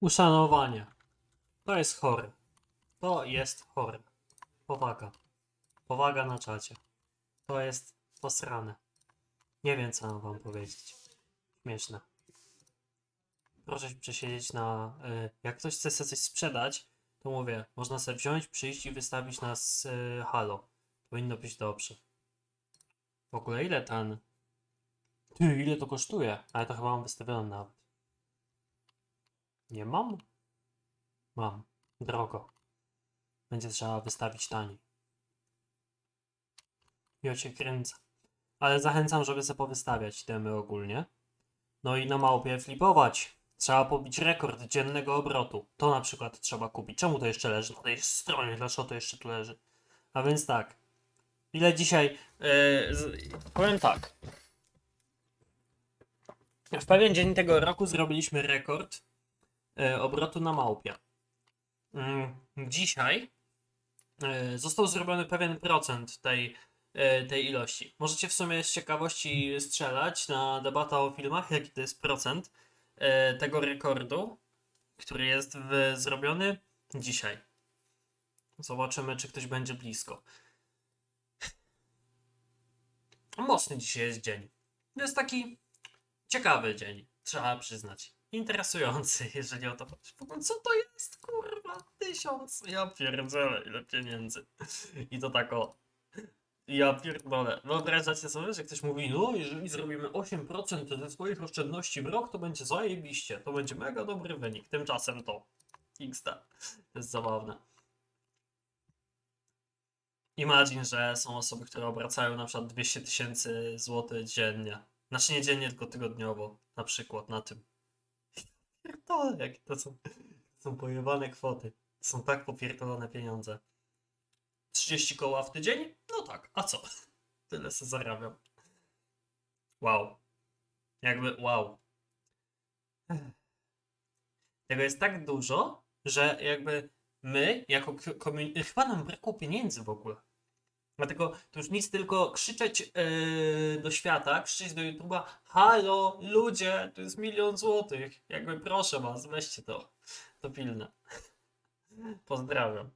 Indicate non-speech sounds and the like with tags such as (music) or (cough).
Uszanowanie. To jest chore. To jest chore. Powaga. Powaga na czacie. To jest posrane. Nie wiem, co mam wam powiedzieć. Śmieszne. Proszę się przesiedzieć na... Y, jak ktoś chce sobie coś sprzedać, to mówię, można sobie wziąć, przyjść i wystawić nas y, halo. Powinno być dobrze. W ogóle ile ten... Ty, ile to kosztuje? Ale to chyba mam wystawione nawet. Nie mam? Mam. Drogo. Będzie trzeba wystawić taniej. Ja cię kręcę. Ale zachęcam, żeby sobie powystawiać temy ogólnie. No i na małpie flipować. Trzeba pobić rekord dziennego obrotu. To na przykład trzeba kupić. Czemu to jeszcze leży na tej stronie? Dlaczego to jeszcze tu leży? A więc tak. Ile dzisiaj... Yy, z, powiem tak. W pewien dzień tego roku zrobiliśmy rekord obrotu na małpie. Mm, Dzisiaj e, został zrobiony pewien procent tej, e, tej ilości. Możecie w sumie z ciekawości strzelać na debata o filmach, jaki to jest procent e, tego rekordu, który jest w, zrobiony dzisiaj. Zobaczymy, czy ktoś będzie blisko. Mocny dzisiaj jest dzień. To jest taki ciekawy dzień, trzeba przyznać. Interesujący, (laughs) jeżeli o to chodzi. Co to jest, kurwa? Tysiąc. Ja pierdzielę, ile pieniędzy. (laughs) I to tak o. Ja pierdolę. Wyobrażacie sobie, że ktoś mówi, no jeżeli zrobimy 8% ze swoich oszczędności w rok, to będzie zajebiście. To będzie mega dobry wynik. Tymczasem to XD. To jest zabawne. Imagine, że są osoby, które obracają na przykład 200 tysięcy złotych dziennie. Znaczy nie dziennie, tylko tygodniowo. Na przykład na tym. Pierdolę, jakie to są, są pojebane kwoty. To są tak popierdolone pieniądze. 30 koła w tydzień? No tak, a co? (laughs) Tyle se zarabiam. Wow. Jakby wow. Tego jest tak dużo, że jakby my, jako komunikacja, chyba nam brakło pieniędzy w ogóle. Dlatego to już nic tylko krzyczeć yy, do świata, krzyczeć do YouTube'a, halo, ludzie, to jest milion złotych. Jakby proszę was, weźcie to. To pilne. (laughs) Pozdrawiam.